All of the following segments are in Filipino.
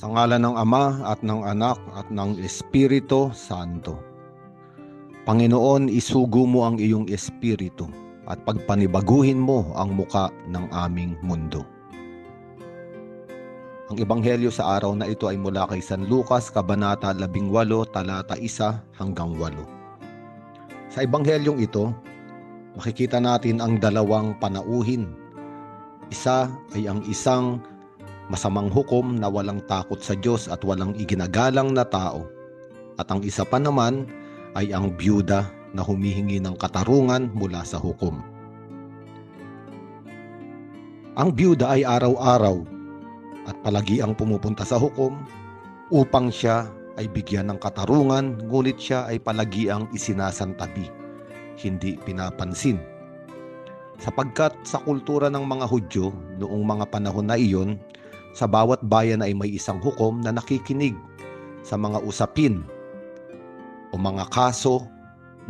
Sa ngala ng Ama at ng Anak at ng Espiritu Santo. Panginoon, isugo mo ang iyong espiritu at pagpanibaguhin mo ang muka ng aming mundo. Ang ebanghelyo sa araw na ito ay mula kay San Lucas, Kabanata 18, talata 1 hanggang 8. Sa ebanghelyong ito, makikita natin ang dalawang panauhin. Isa ay ang isang masamang hukom na walang takot sa Diyos at walang iginagalang na tao. At ang isa pa naman ay ang byuda na humihingi ng katarungan mula sa hukom. Ang byuda ay araw-araw at palagi ang pumupunta sa hukom upang siya ay bigyan ng katarungan ngunit siya ay palagi ang isinasantabi, hindi pinapansin. Sapagkat sa kultura ng mga Hudyo noong mga panahon na iyon, sa bawat bayan ay may isang hukom na nakikinig sa mga usapin o mga kaso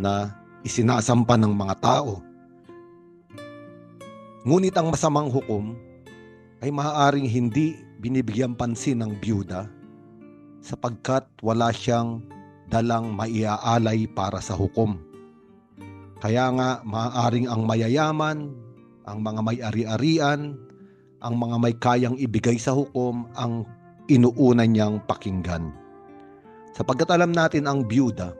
na isinasampa ng mga tao. Ngunit ang masamang hukom ay maaaring hindi binibigyan pansin ng byuda sapagkat wala siyang dalang maiaalay para sa hukom. Kaya nga maaaring ang mayayaman, ang mga may ari-arian, ang mga may kayang ibigay sa hukom ang inuuna niyang pakinggan. Sapagkat alam natin ang byuda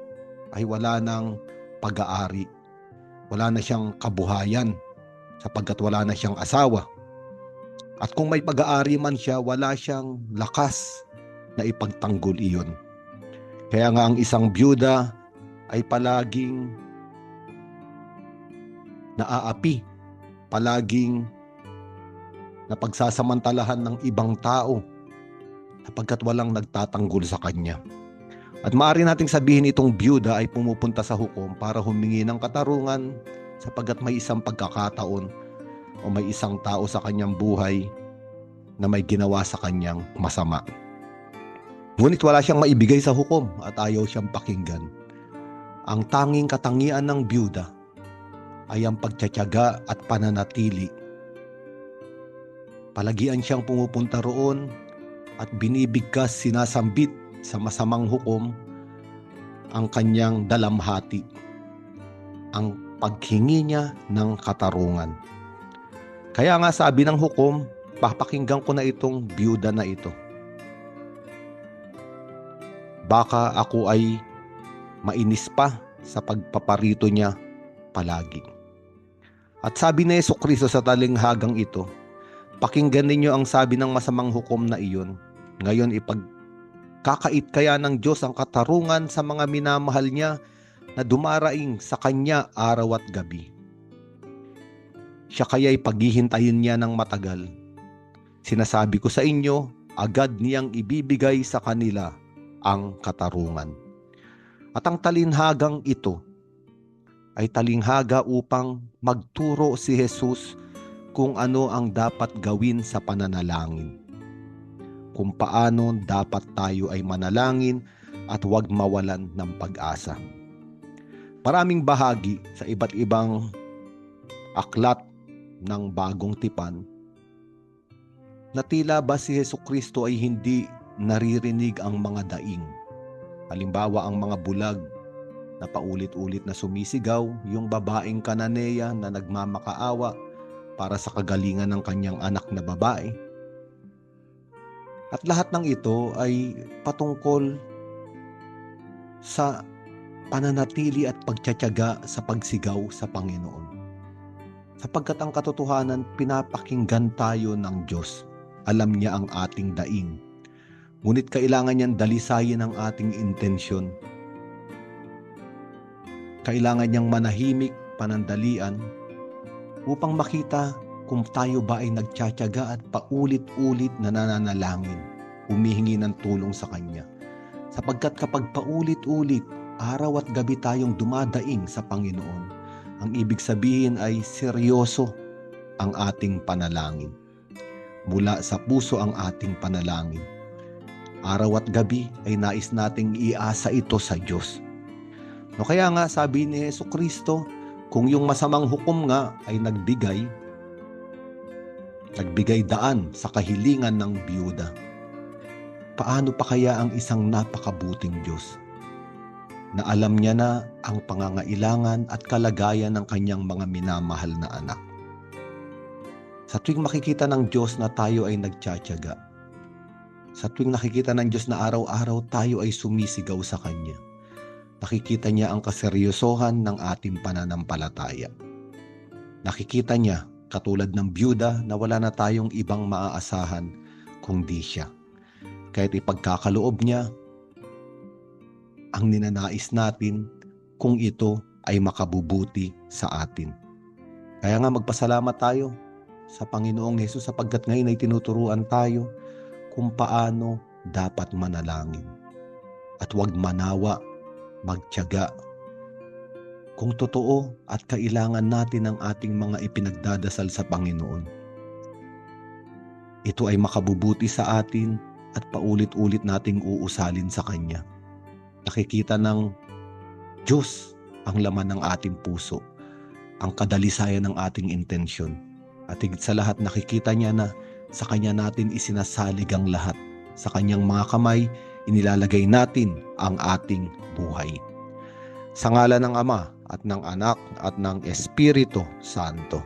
ay wala ng pag-aari. Wala na siyang kabuhayan sapagkat wala na siyang asawa. At kung may pag-aari man siya, wala siyang lakas na ipagtanggol iyon. Kaya nga ang isang byuda ay palaging naaapi, palaging napagsasamantalahan ng ibang tao sapagkat walang nagtatanggol sa kanya. At maaari nating sabihin itong byuda ay pumupunta sa hukom para humingi ng katarungan sapagkat may isang pagkakataon o may isang tao sa kanyang buhay na may ginawa sa kanyang masama. Ngunit wala siyang maibigay sa hukom at ayaw siyang pakinggan. Ang tanging katangian ng byuda ay ang pagtsatsaga at pananatili. Palagian siyang pumupunta roon at binibigkas sinasambit sa masamang hukom ang kanyang dalamhati, ang paghingi niya ng katarungan. Kaya nga sabi ng hukom, papakinggan ko na itong byuda na ito. Baka ako ay mainis pa sa pagpaparito niya palagi. At sabi ni Yeso Kristo sa talinghagang ito, pakinggan ninyo ang sabi ng masamang hukom na iyon. Ngayon ipag Kakait kaya ng Diyos ang katarungan sa mga minamahal niya na dumaraing sa kanya araw at gabi. Siya kaya'y paghihintayin niya ng matagal. Sinasabi ko sa inyo, agad niyang ibibigay sa kanila ang katarungan. At ang talinhagang ito ay talinghaga upang magturo si Jesus kung ano ang dapat gawin sa pananalangin kung paano dapat tayo ay manalangin at huwag mawalan ng pag-asa. Maraming bahagi sa iba't ibang aklat ng bagong tipan na tila ba si Heso Kristo ay hindi naririnig ang mga daing. Halimbawa ang mga bulag na paulit-ulit na sumisigaw, yung babaeng kananeya na nagmamakaawa para sa kagalingan ng kanyang anak na babae, at lahat ng ito ay patungkol sa pananatili at pagtsatsaga sa pagsigaw sa Panginoon. Sapagkat ang katotohanan, pinapakinggan tayo ng Diyos. Alam niya ang ating daing. Ngunit kailangan niyang dalisayin ang ating intensyon. Kailangan niyang manahimik, panandalian, upang makita kung tayo ba ay nagtsatsaga at paulit-ulit na nananalangin, humihingi ng tulong sa Kanya. Sapagkat kapag paulit-ulit, araw at gabi tayong dumadaing sa Panginoon, ang ibig sabihin ay seryoso ang ating panalangin. Mula sa puso ang ating panalangin. Araw at gabi ay nais nating iasa ito sa Diyos. No kaya nga sabi ni Yesu Kristo, kung yung masamang hukom nga ay nagbigay nagbigay daan sa kahilingan ng biyuda. paano pa kaya ang isang napakabuting Diyos na alam niya na ang pangangailangan at kalagayan ng kanyang mga minamahal na anak. Sa tuwing makikita ng Diyos na tayo ay nagtsatsaga, sa tuwing nakikita ng Diyos na araw-araw tayo ay sumisigaw sa Kanya, nakikita niya ang kaseryosohan ng ating pananampalataya. Nakikita niya, katulad ng byuda, na wala na tayong ibang maaasahan kundi siya. Kahit ipagkakaloob niya, ang ninanais natin kung ito ay makabubuti sa atin. Kaya nga magpasalamat tayo sa Panginoong Hesus sapagkat ngayon ay tinuturuan tayo kung paano dapat manalangin. At huwag manawa, magtiyaga. Kung totoo at kailangan natin ang ating mga ipinagdadasal sa Panginoon. Ito ay makabubuti sa atin at paulit-ulit nating uusalin sa Kanya. Nakikita ng Diyos ang laman ng ating puso, ang kadalisayan ng ating intensyon. At higit sa lahat nakikita niya na sa Kanya natin isinasalig ang lahat. Sa Kanyang mga kamay, inilalagay natin ang ating buhay. Sa ngala ng Ama at ng Anak at ng Espiritu Santo.